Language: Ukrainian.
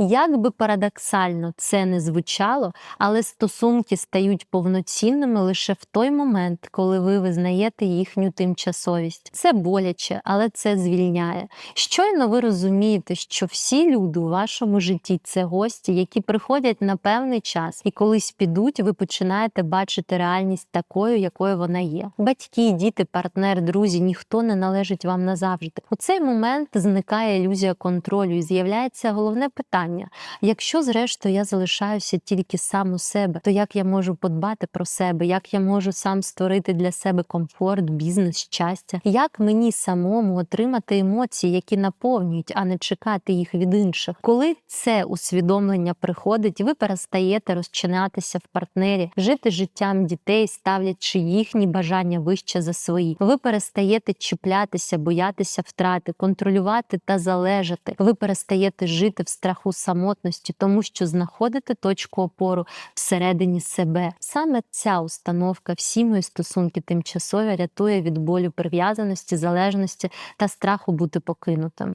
Як би парадоксально це не звучало, але стосунки стають повноцінними лише в той момент, коли ви визнаєте їхню тимчасовість. Це боляче, але це звільняє. Щойно ви розумієте, що всі люди у вашому житті це гості, які приходять на певний час, і колись підуть, ви починаєте бачити реальність такою, якою вона є. Батьки, діти, партнер, друзі, ніхто не належить вам назавжди. У цей момент зникає ілюзія контролю і з'являється головне питання: якщо, зрештою, я залишаюся тільки сам у себе, то як я можу подбати про себе, як я можу сам створити для себе комфорт, бізнес, щастя, як мені самому отримати емоції, які наповнюють, а не чекати їх від інших? Коли це усвідомлення приходить, ви перестаєте розчинатися в партнері, жити життям дітей, ставлячи їхні бажання вище за свої. Ви перестаєте чіплятися, боятися втрати, контролювати та залежати. Ви перестаєте жити в страху самотності, тому що знаходити точку опору всередині себе. Саме ця установка, всі мої стосунки тимчасові рятує від болю прив'язаності, залежності та страху бути покинутим.